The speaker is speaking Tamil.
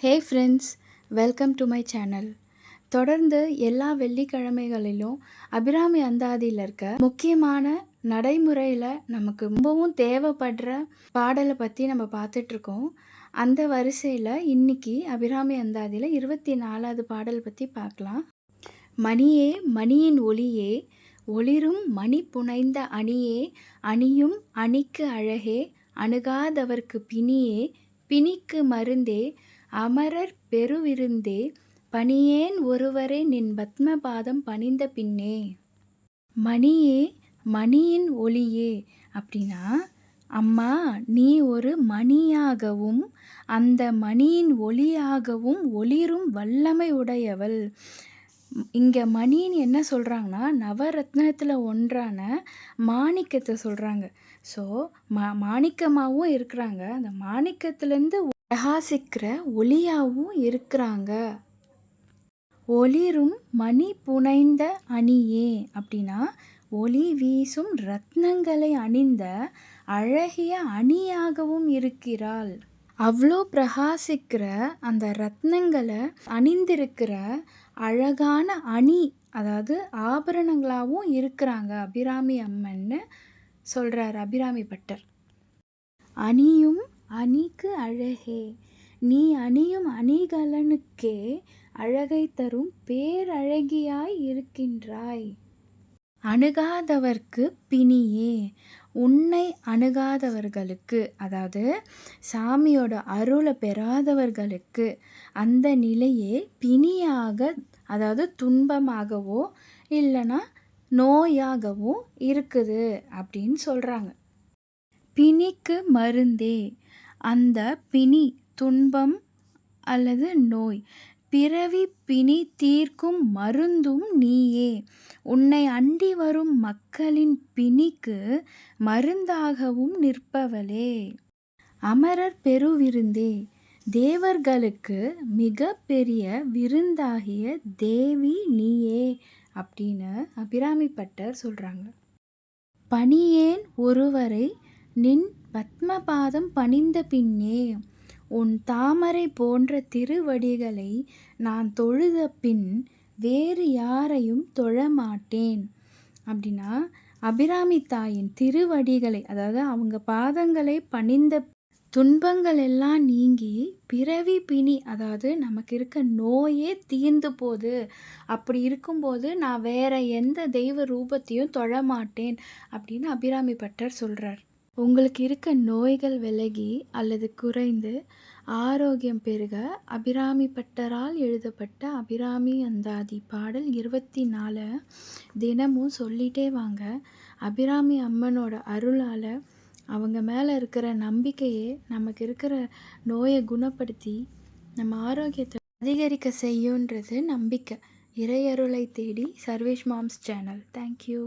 Hey friends welcome to my channel தொடர்ந்து எல்லா வெள்ளிக்கிழமைகளிலும் அபிராமி அந்தாதியில் இருக்க முக்கியமான நடைமுறையில் நமக்கு ரொம்பவும் தேவைப்படுற பாடலை பற்றி நம்ம பார்த்துட்ருக்கோம். அந்த வரிசையில் இன்னைக்கு அபிராமி அந்தாதியில் இருபத்தி நாலாவது பாடல் பற்றி பார்க்கலாம். மணியே மணியின் ஒளியே ஒளிரும் மணி புனைந்த அணியே அணியும் அணிக்கு அழகே அணுகாதவர்க்கு பிணியே பிணிக்கு மருந்தே அமரர் பெருவிருந்தே பணியேன் ஒருவரே நின் பத்மபாதம் பணிந்த பின்னே. மணியே மணியின் ஒளியே அப்படின்னா அம்மா நீ ஒரு மணியாகவும் அந்த மணியின் ஒளியாகவும் ஒளிரும் வல்லமை உடையவள். இங்கே மணின்னு என்ன சொல்கிறாங்கன்னா நவரத்னத்தில் ஒன்றான மாணிக்கத்தை சொல்கிறாங்க ஸோ மா மாணிக்கமாகவும் இருக்கிறாங்க. அந்த மாணிக்கத்துலேருந்து பிரகாசிக்கிற ஒளியாகவும் இருக்கிறாங்க. ஒளிரும் மணி புனைந்த அணியே அப்படின்னா ஒளி வீசும் ரத்னங்களை அணிந்த அழகிய அணியாகவும் இருக்கிறாள். அவ்வளோ பிரகாசிக்கிற அந்த ரத்னங்களை அணிந்திருக்கிற அழகான அணி அதாவது ஆபரணங்களாகவும் இருக்கிறாங்க அபிராமி அம்மன்னு சொல்கிறார் அபிராமி பட்டர். அணியும் அணிக்கு அழகே. நீ அணியும் அணிகலனுக்கே அழகை தரும் பேரழகியாய் இருக்கின்றாய். அணுகாதவர்க்கு பிணியே. உன்னை அணுகாதவர்களுக்கு அதாவது சாமியோட அருளை பெறாதவர்களுக்கு அந்த நிலையே பிணியாக அதாவது துன்பமாகவோ இல்லைன்னா நோயாகவோ இருக்குது அப்படின்னு சொல்கிறாங்க பிணிக்கு மருந்தே. அந்த பிணி துன்பம் அல்லது நோய். பிறவி பிணி தீர்க்கும் மருந்தும் நீயே. உன்னை அண்டி வரும் மக்களின் பிணிக்கு மருந்தாகவும் நிற்பவளே. அமரர் பெருவிருந்தே. தேவர்களுக்கு மிக பெரிய விருந்தாகிய தேவி நீயே அப்படின்னு அபிராமிப்பட்டர் சொல்கிறாங்க பணியேன் ஒருவரை நின் பத்மபாதம் பணிந்த பின்னே உன் தாமரை போன்ற திருவடிகளை நான் தொழுத பின் வேறு யாரையும் தொழமாட்டேன் அப்படின்னா அபிராமி தாயின் திருவடிகளை அதாவது அவங்க பாதங்களை பணிந்த துன்பங்கள் எல்லாம் நீங்கி பிறவி பிணி அதாவது நமக்கு இருக்க நோயே தீர்ந்து போது அப்படி இருக்கும்போது நான் வேற எந்த தெய்வ ரூபத்தையும் தொழமாட்டேன் அப்படின்னு அபிராமி பட்டர் சொல்கிறார் உங்களுக்கு இருக்க நோய்கள் விலகி அல்லது குறைந்து ஆரோக்கியம் பெருக அபிராமி பட்டரால் எழுதப்பட்ட அபிராமி அந்தாதி பாடல் இருபத்தி நாலு தினமும் சொல்லிகிட்டே வாங்க. அபிராமி அம்மனோட அருளால் அவங்க மேலே இருக்கிற நம்பிக்கையே நமக்கு இருக்கிற நோயை குணப்படுத்தி நம்ம ஆரோக்கியத்தை அதிகரிக்க செய்யுன்றது நம்பிக்கை. இறையருளை தேடி சர்வேஷ் மாம்ஸ் சேனல். தேங்க்யூ